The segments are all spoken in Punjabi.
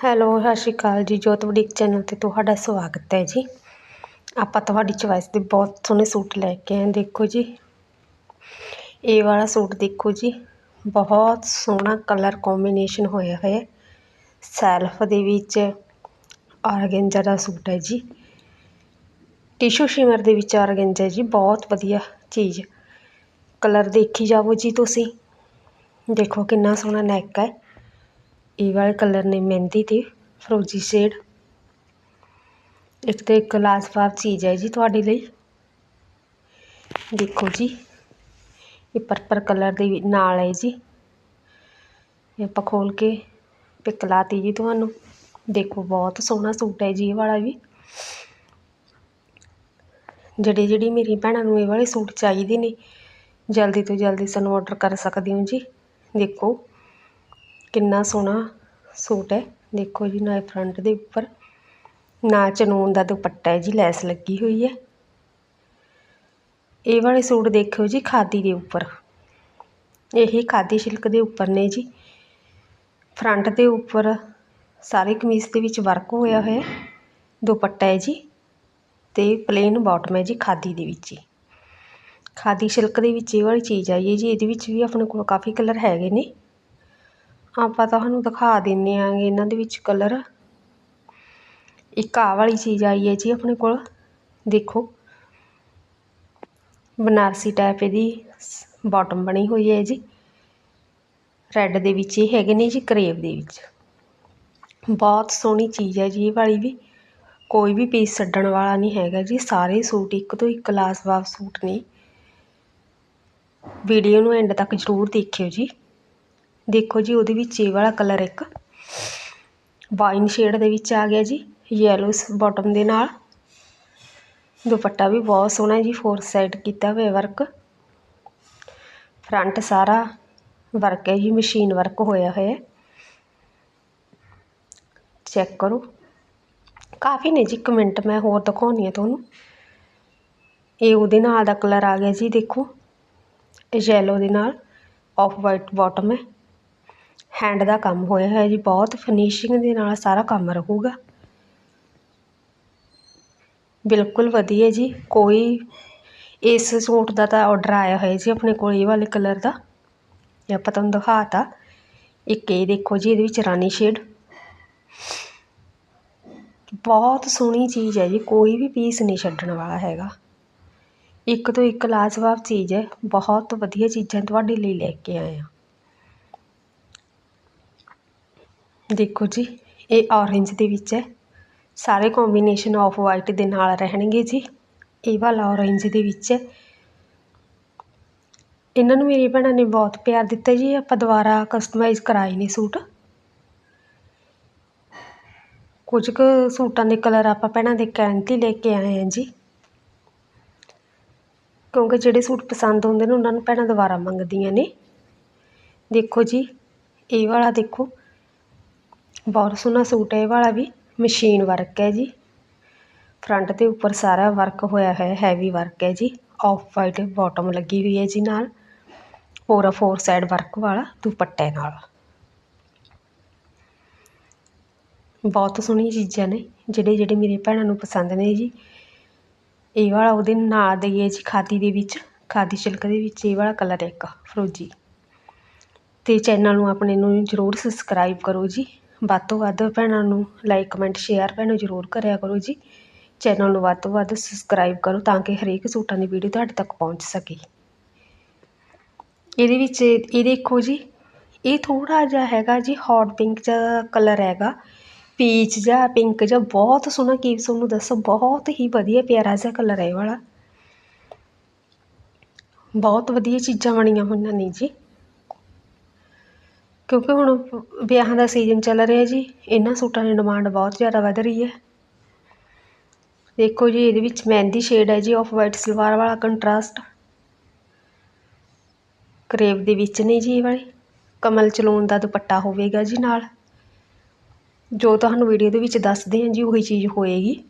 ਹੈਲੋ, ਸਤਿ ਸ਼੍ਰੀ ਅਕਾਲ ਜੀ, ਜੋਤ ਬੁਟੀਕ ਚੈਨਲ 'ਤੇ ਤੁਹਾਡਾ ਸਵਾਗਤ ਹੈ ਜੀ। ਆਪਾਂ ਤੁਹਾਡੀ ਚੋਇਸ ਦੇ ਬਹੁਤ ਸੋਹਣੇ ਸੂਟ ਲੈ ਕੇ ਆਏ ਦੇਖੋ ਜੀ। ਇਹ ਵਾਲਾ ਸੂਟ ਦੇਖੋ ਜੀ, ਬਹੁਤ ਸੋਹਣਾ ਕਲਰ ਕੰਬੀਨੇਸ਼ਨ ਹੋਇਆ ਹੋਇਆ ਸੈਲਫ ਦੇ ਵਿੱਚ ਆਰਗੈਂਜਾ ਦਾ ਸੂਟ ਹੈ ਜੀ। ਟਿਸ਼ੂ ਸ਼ਿਮਰ ਦੇ ਵਿੱਚ ਆਰਗੈਂਜਾ ਜੀ, ਬਹੁਤ ਵਧੀਆ ਚੀਜ਼। ਕਲਰ ਦੇਖੀ ਜਾਵੋ ਜੀ ਤੁਸੀਂ। ਦੇਖੋ ਕਿੰਨਾ ਸੋਹਣਾ ਨੈਕ ਹੈ। ਇਹ ਵਾਲੇ ਕਲਰ ਨੇ ਮਹਿੰਦੀ ਤੇ ਫਰੋਜੀ ਸ਼ੇਡ ਇੱਕ ਤੇ ਇੱਕ ਲਾਜਵਾਬ ਚੀਜ਼ ਹੈ ਜੀ ਤੁਹਾਡੇ ਲਈ। ਦੇਖੋ ਜੀ, ਇਹ ਪਰਪਲ ਕਲਰ ਦੇ ਨਾਲ ਹੈ ਜੀ। ਇਹ ਆਪਾਂ ਖੋਲ ਕੇ ਪਿਕ ਲਾਤੀ ਜੀ ਤੁਹਾਨੂੰ। ਦੇਖੋ ਬਹੁਤ ਸੋਹਣਾ ਸੂਟ ਹੈ ਜੀ ਇਹ ਵਾਲਾ ਵੀ। ਜਿਹੜੀ ਜਿਹੜੀ ਮੇਰੀ ਭੈਣਾਂ ਨੂੰ ਇਹ ਵਾਲੇ ਸੂਟ ਚਾਹੀਦੇ ਨੇ, ਜਲਦੀ ਤੋਂ ਜਲਦੀ ਸਾਨੂੰ ਆਰਡਰ ਕਰ ਸਕਦੇ ਹੋ ਜੀ। ਦੇਖੋ ਕਿੰਨਾ ਸੋਹਣਾ ਸੂਟ ਹੈ। ਦੇਖੋ ਜੀ ਨਾ ਫਰੰਟ ਦੇ ਉੱਪਰ ਨਾ ਚਨੂਨ ਦਾ ਦੁਪੱਟਾ ਹੈ ਜੀ, ਲੈਸ ਲੱਗੀ ਹੋਈ ਹੈ। ਇਹ ਵਾਲੇ ਸੂਟ ਦੇਖਿਓ ਜੀ, ਖਾਦੀ ਦੇ ਉੱਪਰ। ਇਹ ਖਾਦੀ ਸਿਲਕ ਦੇ ਉੱਪਰ ਨੇ ਜੀ। ਫਰੰਟ ਦੇ ਉੱਪਰ ਸਾਰੇ ਕਮੀਜ਼ ਦੇ ਵਿੱਚ ਵਰਕ ਹੋਇਆ ਹੋਇਆ ਦੁਪੱਟਾ ਹੈ ਜੀ, ਤੇ ਪਲੇਨ ਬਾਟਮ ਹੈ ਜੀ, ਖਾਦੀ ਦੇ ਵਿੱਚ। ਖਾਦੀ ਸਿਲਕ ਦੇ ਵਿੱਚ ਇਹ ਵਾਲੀ ਚੀਜ਼ ਆਈ ਹੈ ਜੀ, ਇਹਦੇ ਵਿੱਚ ਵੀ ਆਪਣੇ ਕੋਲ ਕਾਫੀ ਕਲਰ ਹੈਗੇ ਨੇ। ਆਪਾਂ ਤੁਹਾਨੂੰ ਦਿਖਾ ਦਿੰਦੇ ਆਂਗੇ ਇਹਨਾਂ ਦੇ ਵਿੱਚ ਕਲਰ ਇੱਕ ਆਹ ਵਾਲੀ ਚੀਜ਼ ਆਈ ਹੈ ਜੀ ਆਪਣੇ ਕੋਲ। ਦੇਖੋ। ਬਨਾਰਸੀ ਟਾਈਪ ਇਹਦੀ ਬਾਟਮ ਬਣੀ ਹੋਈ ਹੈ ਜੀ। ਰੈੱਡ ਦੇ ਵਿੱਚ ਇਹ ਹੈਗੇ ਨੇ ਜੀ ਕਰੇਬ ਦੇ ਵਿੱਚ। ਬਹੁਤ ਸੋਹਣੀ ਚੀਜ਼ ਹੈ ਜੀ ਇਹ ਵਾਲੀ ਵੀ। ਕੋਈ ਵੀ ਪੀਸ ਛੱਡਣ ਵਾਲਾ ਨਹੀਂ ਹੈਗਾ ਜੀ। ਸਾਰੇ ਸੂਟ ਇੱਕ ਤੋਂ ਇੱਕ ਲਾਜਵਾਬ ਸੂਟ ਨੇ। ਵੀਡੀਓ ਨੂੰ ਐਂਡ ਤੱਕ ਜ਼ਰੂਰ ਦੇਖਿਓ ਜੀ। ਦੇਖੋ ਜੀ, ਉਹਦੇ ਵਿੱਚ ਇਹ ਵਾਲਾ ਕਲਰ ਇੱਕ ਵਾਈਨ ਸ਼ੇਡ ਦੇ ਵਿੱਚ ਆ ਗਿਆ ਜੀ ਯੈਲੋ ਬਾਟਮ ਦੇ ਨਾਲ। ਦੁਪੱਟਾ ਵੀ ਬਹੁਤ ਸੋਹਣਾ ਜੀ ਫੋਰ ਸਾਈਡ ਕੀਤਾ ਹੋਇਆ ਵਰਕ ਫਰੰਟ ਸਾਰਾ ਵਰਕ ਹੈ ਜੀ ਮਸ਼ੀਨ ਵਰਕ ਹੋਇਆ ਹੋਇਆ। ਚੈੱਕ ਕਰੋ। ਕਾਫੀ ਨੇ ਜੀ ਕਮੈਂਟ ਮੈਂ ਹੋਰ ਦਿਖਾਉਣੀ ਆ ਤੁਹਾਨੂੰ। ਇਹ ਉਹਦੇ ਨਾਲ ਦਾ ਕਲਰ ਆ ਗਿਆ ਜੀ, ਦੇਖੋ। ਇਹ ਯੈਲੋ ਦੇ ਨਾਲ ਆਫ ਵਾਈਟ ਬਾਟਮ ਹੈ। ਹੈਂਡ ਦਾ ਕੰਮ ਹੋਇਆ ਹੋਇਆ ਜੀ ਬਹੁਤ ਫਿਨਿਸ਼ਿੰਗ ਦੇ ਨਾਲ ਸਾਰਾ ਕੰਮ ਰਹੂਗਾ। ਬਿਲਕੁਲ ਵਧੀਆ ਜੀ, ਕੋਈ ਇਸ ਸੂਟ ਦਾ ਤਾਂ ਆਰਡਰ ਆਇਆ ਹੋਇਆ ਜੀ ਆਪਣੇ ਕੋਲ, ਇਹ ਵਾਲੇ ਕਲਰ ਦਾ। ਇਹ ਆਪਾਂ ਤੁਹਾਨੂੰ ਦਿਖਾਤਾ, ਇੱਕ ਇਹ ਦੇਖੋ ਜੀ, ਇਹਦੇ ਵਿੱਚ ਰਾਣੀ ਸ਼ੇਡ ਬਹੁਤ ਸੋਹਣੀ ਚੀਜ਼ ਹੈ ਜੀ, ਕੋਈ ਵੀ ਪੀਸ ਨਹੀਂ ਛੱਡਣ ਵਾਲਾ ਹੈਗਾ। ਇੱਕ ਤੋਂ ਇੱਕ ਲਾਜਵਾਬ ਚੀਜ਼ ਹੈ, ਬਹੁਤ ਵਧੀਆ ਚੀਜ਼ਾਂ ਤੁਹਾਡੇ ਲਈ ਲੈ ਕੇ ਆਏ ਆ ਦੇਖੋ ਜੀ, ਇਹ ਔਰੇਂਜ ਦੇ ਵਿੱਚ ਹੈ। ਸਾਰੇ ਕੋਂਬੀਨੇਸ਼ਨ ਆਫ ਵਾਈਟ ਦੇ ਨਾਲ ਰਹਿਣਗੇ ਜੀ। ਇਹ ਵਾਲਾ ਔਰੇਂਜ ਦੇ ਵਿੱਚ ਹੈ। ਇਹਨਾਂ ਨੂੰ ਮੇਰੀ ਭੈਣਾਂ ਨੇ ਬਹੁਤ ਪਿਆਰ ਦਿੱਤਾ ਜੀ, ਆਪਾਂ ਦੁਬਾਰਾ ਕਸਟਮਾਈਜ਼ ਕਰਾਏ ਨੇ ਸੂਟ। ਕੁਝ ਕੁ ਸੂਟਾਂ ਦੇ ਕਲਰ ਆਪਾਂ ਭੈਣਾਂ ਦੇ ਕਹਿਣ 'ਤੇ ਲੈ ਕੇ ਆਏ ਹਾਂ ਜੀ। ਕਿਉਂਕਿ ਜਿਹੜੇ ਸੂਟ ਪਸੰਦ ਹੁੰਦੇ ਨੇ, ਉਹਨਾਂ ਨੂੰ ਭੈਣਾਂ ਦੁਬਾਰਾ ਮੰਗਦੀਆਂ ਨੇ। ਦੇਖੋ ਜੀ, ਇਹ ਵਾਲਾ ਦੇਖੋ। ਬਹੁਤ ਸੋਹਣਾ ਸੂਟ ਹੈ ਇਹ ਵਾਲਾ ਵੀ ਮਸ਼ੀਨ ਵਰਕ ਹੈ ਜੀ। ਫਰੰਟ ਦੇ ਉੱਪਰ ਸਾਰਾ ਵਰਕ ਹੋਇਆ ਹੈ ਹੈਵੀ ਵਰਕ ਹੈ ਜੀ। ਆਫ ਵਾਈਟ ਬਾਟਮ ਲੱਗੀ ਹੋਈ ਹੈ ਜੀ ਨਾਲ। ਪੂਰਾ ਫੋਰ ਸਾਈਡ ਵਰਕ ਵਾਲਾ ਦੁਪੱਟੇ ਨਾਲ। ਬਹੁਤ ਸੋਹਣੀਆਂ ਚੀਜ਼ਾਂ ਨੇ, ਜਿਹੜੇ ਜਿਹੜੇ ਮੇਰੇ ਭੈਣਾਂ ਨੂੰ ਪਸੰਦ ਨੇ ਜੀ। ਇਹ ਵਾਲਾ ਉਹਦੇ ਨਾਲ ਦਈਏ ਜੀ, ਖਾਦੀ ਦੇ ਵਿੱਚ, ਖਾਦੀ ਸਿਲਕ ਦੇ ਵਿੱਚ, ਇਹ ਵਾਲਾ ਕਲਰ ਇੱਕ, ਫਰੋਜੀ। ਤੇ ਚੈਨਲ ਨੂੰ ਆਪਣੇ ਨੂੰ ਜ਼ਰੂਰ ਸਬਸਕ੍ਰਾਈਬ ਕਰੋ ਜੀ। ਵੱਧ ਤੋਂ ਵੱਧ ਭੈਣਾਂ ਨੂੰ ਲਾਈਕ ਕਮੈਂਟ ਸ਼ੇਅਰ ਭੈਣੋ ਜ਼ਰੂਰ ਕਰਿਆ ਕਰੋ ਜੀ। ਚੈਨਲ ਨੂੰ ਵੱਧ ਤੋਂ ਵੱਧ ਸਬਸਕ੍ਰਾਈਬ ਕਰੋ ਤਾਂ ਕਿ ਹਰੇਕ ਸੂਟਾਂ ਦੀ ਵੀਡੀਓ ਤੁਹਾਡੇ ਤੱਕ ਪਹੁੰਚ ਸਕੇ। ਇਹਦੇ ਵਿੱਚ ਇਹ ਦੇਖੋ ਜੀ, ਇਹ ਥੋੜਾ ਜਿਹਾ ਹੈਗਾ ਜੀ ਹੌਟ ਪਿੰਕ ਜਿਹਾ ਕਲਰ ਹੈਗਾ। ਪੀਚ ਜਿਹਾ ਪਿੰਕ ਜਿਹਾ, ਬਹੁਤ ਸੋਹਣਾ ਕੀ ਤੁਹਾਨੂੰ ਦੱਸੋ, ਬਹੁਤ ਹੀ ਵਧੀਆ ਪਿਆਰਾ ਜਿਹਾ ਕਲਰ ਹੈ ਇਹ ਵਾਲਾ। ਬਹੁਤ ਵਧੀਆ ਚੀਜ਼ਾਂ ਬਣੀਆਂ ਹੋਈਆਂ ਨੇ ਜੀ। ਕਿਉਂਕਿ ਹੁਣ ਵਿਆਹਾਂ ਦਾ ਸੀਜ਼ਨ ਚੱਲ ਰਿਹਾ ਜੀ, ਇਹਨਾਂ ਸੂਟਾਂ ਦੀ ਡਿਮਾਂਡ ਬਹੁਤ ਜ਼ਿਆਦਾ ਵੱਧ ਰਹੀ ਹੈ। ਦੇਖੋ ਜੀ, ਇਹਦੇ ਵਿੱਚ ਮਹਿੰਦੀ ਸ਼ੇਡ ਹੈ ਜੀ ਆਫ ਵਾਈਟ ਸਲਵਾਰ ਵਾਲਾ ਕੰਟਰਾਸਟ ਕਰੇਵ ਦੇ ਵਿੱਚ ਨੇ ਜੀ ਇਹ ਵਾਲੇ। ਕਮਲ ਚਲੋਨ ਦਾ ਦੁਪੱਟਾ ਹੋਵੇਗਾ ਜੀ ਨਾਲ। ਜੋ ਤੁਹਾਨੂੰ ਵੀਡੀਓ ਦੇ ਵਿੱਚ ਦੱਸਦੇ ਹਾਂ ਜੀ, ਉਹੀ ਚੀਜ਼ ਹੋਏਗੀ।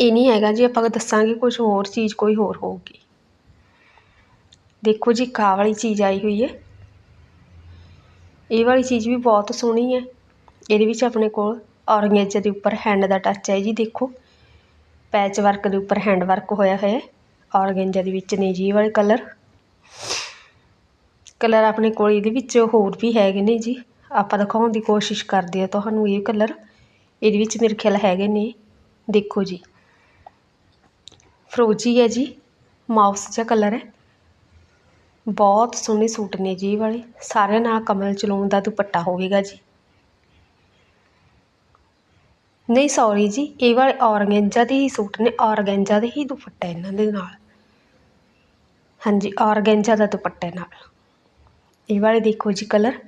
ਇਹ ਨਹੀਂ ਹੈਗਾ ਜੀ, ਆਪਾਂ ਦੱਸਾਂਗੇ ਕੁਝ ਹੋਰ ਚੀਜ਼, ਕੋਈ ਹੋਰ ਹੋਊਗੀ। ਦੇਖੋ ਜੀ, ਕਾ ਵਾਲੀ ਚੀਜ਼ ਆਈ ਹੋਈ ਹੈ। ਇਹ ਵਾਲੀ ਚੀਜ਼ ਵੀ ਬਹੁਤ ਸੋਹਣੀ ਹੈ। ਇਹਦੇ ਵਿੱਚ ਆਪਣੇ ਕੋਲ ਔਰਗੇਂਜਾ ਦੇ ਉੱਪਰ ਹੈਂਡ ਦਾ ਟੱਚ ਹੈ ਜੀ, ਦੇਖੋ। ਪੈਚ ਵਰਕ ਦੇ ਉੱਪਰ ਹੈਂਡ ਵਰਕ ਹੋਇਆ ਹੋਇਆ ਹੈ। ਔਰਗੇਂਜਾ ਦੇ ਵਿੱਚ ਨੇ ਜੀ ਇਹ ਵਾਲੇ ਕਲਰ ਕਲਰ ਆਪਣੇ ਕੋਲ ਇਹਦੇ ਵਿੱਚ ਹੋਰ ਵੀ ਹੈਗੇ ਨੇ ਜੀ। ਆਪਾਂ ਦਿਖਾਉਣ ਦੀ ਕੋਸ਼ਿਸ਼ ਕਰਦੇ ਆ ਤੁਹਾਨੂੰ ਇਹ ਕਲਰ ਇਹਦੇ ਵਿੱਚ ਮੇਰੇ ਖਿਆਲ ਹੈਗੇ ਨੇ। ਦੇਖੋ ਜੀ। ਫਰੋਜੀ ਹੈ ਜੀ। ਮਾਊਸ ਜਿਹਾ ਕਲਰ ਹੈ। ਬਹੁਤ ਸੋਹਣੇ ਸੂਟ ਨੇ ਜੀ ਇਹ ਵਾਲੇ। ਸਾਰਿਆਂ ਨਾਲ ਕਮਲ ਚਲਾਉਣ ਦਾ ਦੁਪੱਟਾ ਹੋਵੇਗਾ ਜੀ। ਨਹੀਂ ਸੌਰੀ ਜੀ, ਇਹ ਵਾਲੇ ਔਰਗੈਂਜਾ ਦੇ ਹੀ ਸੂਟ ਨੇ ਔਰਗੈਂਜਾ ਦੇ ਹੀ ਦੁਪੱਟਾ ਇਹਨਾਂ ਦੇ ਨਾਲ। ਹਾਂਜੀ ਔਰਗੈਂਜਾ ਦਾ ਦੁਪੱਟਾ ਨਾਲ। ਇਹ ਵਾਲੇ ਦੇਖੋ ਜੀ ਕਲਰ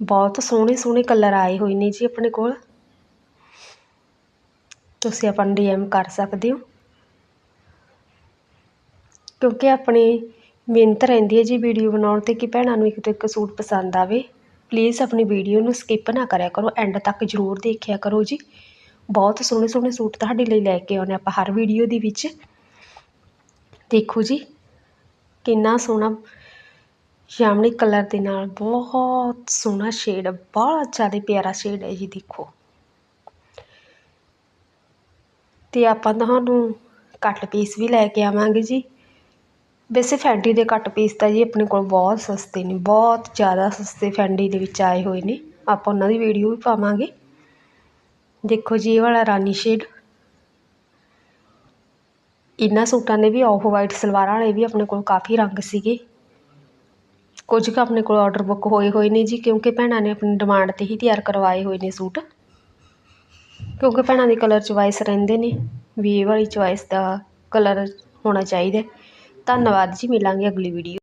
ਬਹੁਤ ਸੋਹਣੇ ਸੋਹਣੇ ਕਲਰ ਆਏ ਹੋਏ ਨੇ ਜੀ ਆਪਣੇ ਕੋਲ। ਤੁਸੀਂ ਆਪਾਂ ਨੂੰ ਡੀਐਮ ਕਰ ਸਕਦੇ ਹੋ। ਕਿਉਂਕਿ ਆਪਣੇ ਮਿਹਨਤ ਰਹਿੰਦੀ ਹੈ ਜੀ ਵੀਡੀਓ ਬਣਾਉਣ 'ਤੇ ਕਿ ਭੈਣਾਂ ਨੂੰ ਇੱਕ ਤੋਂ ਇੱਕ ਸੂਟ ਪਸੰਦ ਆਵੇ। ਪਲੀਜ਼ ਆਪਣੀ ਵੀਡੀਓ ਨੂੰ ਸਕਿੱਪ ਨਾ ਕਰਿਆ ਕਰੋ ਐਂਡ ਤੱਕ ਜ਼ਰੂਰ ਦੇਖਿਆ ਕਰੋ ਜੀ। ਬਹੁਤ ਸੋਹਣੇ ਸੋਹਣੇ ਸੂਟ ਤੁਹਾਡੇ ਲਈ ਲੈ ਕੇ ਆਉਨੇ ਆਪਾਂ ਹਰ ਵੀਡੀਓ ਦੇ ਵਿੱਚ। ਦੇਖੋ ਜੀ, ਕਿੰਨਾ ਸੋਹਣਾ ਜਾਮਣੀ ਕਲਰ ਦੇ ਨਾਲ ਬਹੁਤ ਸੋਹਣਾ ਸ਼ੇਡ ਬਹੁਤ ਜ਼ਿਆਦਾ ਪਿਆਰਾ ਸ਼ੇਡ ਹੈ ਜੀ, ਦੇਖੋ। ਤੇ ਆਪਾਂ ਤੁਹਾਨੂੰ ਕੱਟ ਪੀਸ ਵੀ ਲੈ ਕੇ ਆਵਾਂਗੇ ਜੀ। ਵੈਸੇ ਫੈਂਡੀ ਦੇ ਘੱਟ ਪੀਸ ਤਾਂ ਜੀ ਆਪਣੇ ਕੋਲ ਬਹੁਤ ਸਸਤੇ ਨੇ, ਬਹੁਤ ਜ਼ਿਆਦਾ ਸਸਤੇ ਫੈਂਡੀ ਦੇ ਵਿੱਚ ਆਏ ਹੋਏ ਨੇ। ਆਪਾਂ ਉਹਨਾਂ ਦੀ ਵੀਡੀਓ ਵੀ ਪਾਵਾਂਗੇ। ਦੇਖੋ ਜੀ, ਇਹ ਵਾਲਾ ਰਾਨੀ ਸ਼ੇਡ ਇਹਨਾਂ ਸੂਟਾਂ ਦੇ ਵੀ ਆਫ ਵਾਈਟ ਸਲਵਾਰਾਂ ਵਾਲੇ ਵੀ ਆਪਣੇ ਕੋਲ ਕਾਫੀ ਰੰਗ ਸੀਗੇ। ਕੁਝ ਕੁ ਆਪਣੇ ਕੋਲ ਆਰਡਰ ਬੁੱਕ ਹੋਏ ਹੋਏ ਨੇ ਜੀ, ਕਿਉਂਕਿ ਭੈਣਾਂ ਨੇ ਆਪਣੀ ਡਿਮਾਂਡ 'ਤੇ ਹੀ ਤਿਆਰ ਕਰਵਾਏ ਹੋਏ ਨੇ ਸੂਟ। ਕਿਉਂਕਿ ਭੈਣਾਂ ਦੇ ਕਲਰ ਚੁਆਇਸ ਰਹਿੰਦੇ ਨੇ, ਵੀ ਇਹ ਵਾਲੀ ਚੁਆਇਸ ਦਾ ਕਲਰ ਹੋਣਾ ਚਾਹੀਦਾ। ਧੰਨਵਾਦ ਜੀ ਮਿਲਾਂਗੇ ਅਗਲੀ ਵੀਡੀਓ